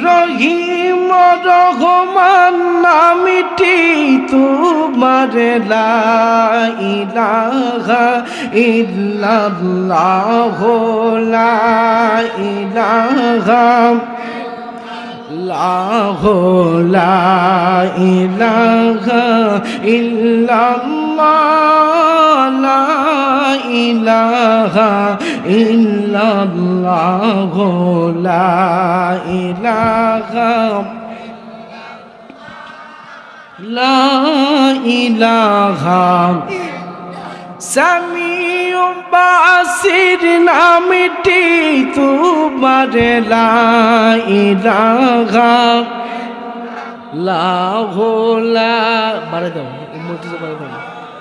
রহিম রহমান নামিটি তোমার ইলাহা ইল্লাল্লাহ লা ইলাহা লাহ লা ইলাহা ইল্লাল্লাহ লা ইলাহা ইল্লাল্লাহ লা ইলাহা লা ইলাহা সামিউ বাসির নামটি তোমার লা ইলাহা লাহ লা বাড়ে দাও মোটিতে বাড়ে দাও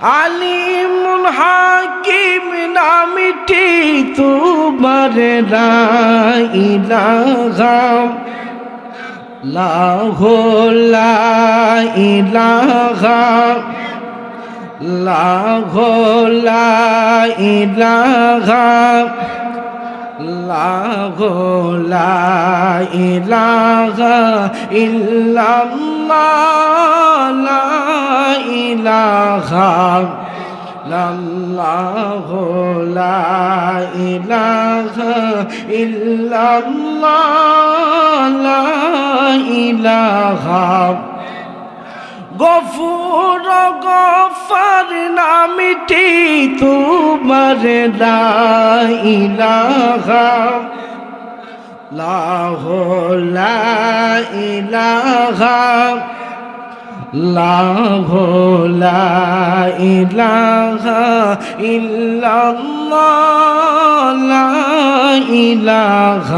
আলিমুল হাকিম নামিটি তোমার লা ইলাহা লাহ লা ইলাহা লাহ লা ইলাহা লাহ লা ইলাহা ইল্লাল্লাহ ইলাহা লাল্লাহ লা ইলাহা ইল্লাল্লাহ, লা ইলাহা। গফুর গফার নামিটি তোমার লা ইলাহা। লাহ লা الله لا إله إلا الله لا إله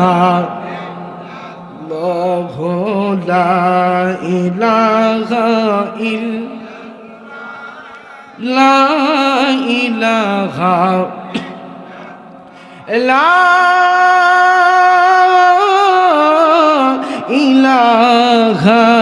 الله لا إله إلا لا إله لا إله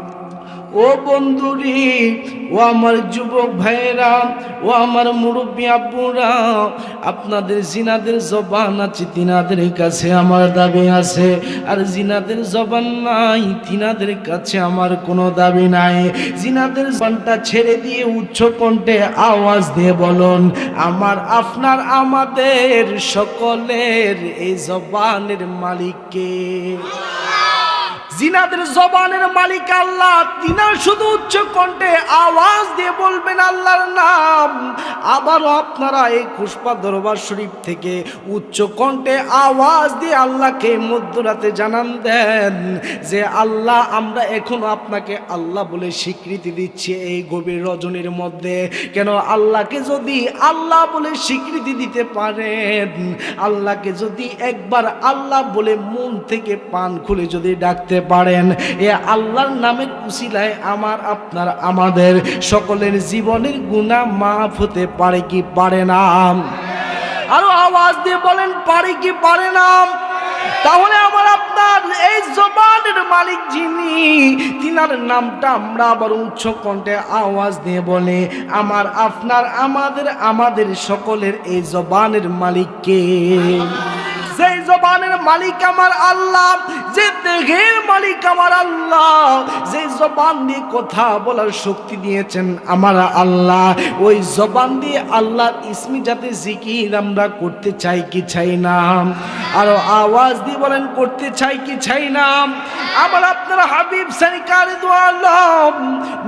ও বন্ধুরি, ও আমার যুবক ভাইরা ও আমার মুরব্বী আব্বুরা, আপনাদের জিনাদের জবান আছে, তিনাদের কাছে আমার দাবি আছে। আর জিনাদের জবান নাই, তিনাদের কাছে আমার কোনো দাবি নাই। জিনাদের জবানটা ছেড়ে দিয়ে উচ্চ কণ্ঠে আওয়াজ দিয়ে বলুন, আমার, আপনার, আমাদের সকলের এই জবানের মালিককে। জিনাদের জবানের মালিক আল্লাহ তিনা শুধু উচ্চ কণ্ঠে আওয়াজ দিয়ে বলবেন আল্লাহর নাম। আবারও আপনারা এই খুশপা দরবার শরীফ থেকে উচ্চ কণ্ঠে আওয়াজ দিয়ে আল্লাহকে মধ্যরাতে জানান দেন যে, আল্লাহ, আমরা এখনও আপনাকে আল্লাহ বলে স্বীকৃতি দিচ্ছি এই গভীর রজনীর মধ্যে। কেন আল্লাহকে যদি আল্লাহ বলে স্বীকৃতি দিতে পারেন, আল্লাহকে যদি একবার আল্লাহ বলে মন থেকে পান খুলে যদি ডাকতে পারেন, এ আল্লাহর নামের উসিলায় আমার, আপনার, আমাদের সকলের জীবনের গুণা মাফ হতে পারে কি পারে নাম আরও আওয়াজ দিয়ে বলেন, পারে কি পারে নাম তাহলে আমার আপনার এই জবানের মালিক যিনি, তিনার নামটা আমরা আবার উচ্চ কণ্ঠে আওয়াজ দিয়ে বলে, আমার আপনার, আমাদের আমাদের সকলের এই জবানের মালিককে যে জবানের মালিক আমার আল্লাহ, যে দেহের মালিক আমার আল্লাহ যে জবান দিয়ে কথা বলার শক্তি দিয়েছেন আমার আল্লাহ, ওই জবান দিয়ে আল্লাহর ইসমি যাতে জিকির আমরা করতে চাই কি চাই না? আরও আওয়াজ দিয়ে বলেন, করতে চাই কি চাই না? আমার আপনার হাবিব সরকার দোয়ালম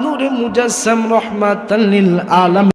নূরে মুজাসসাম রহমাতাল্লিল আলম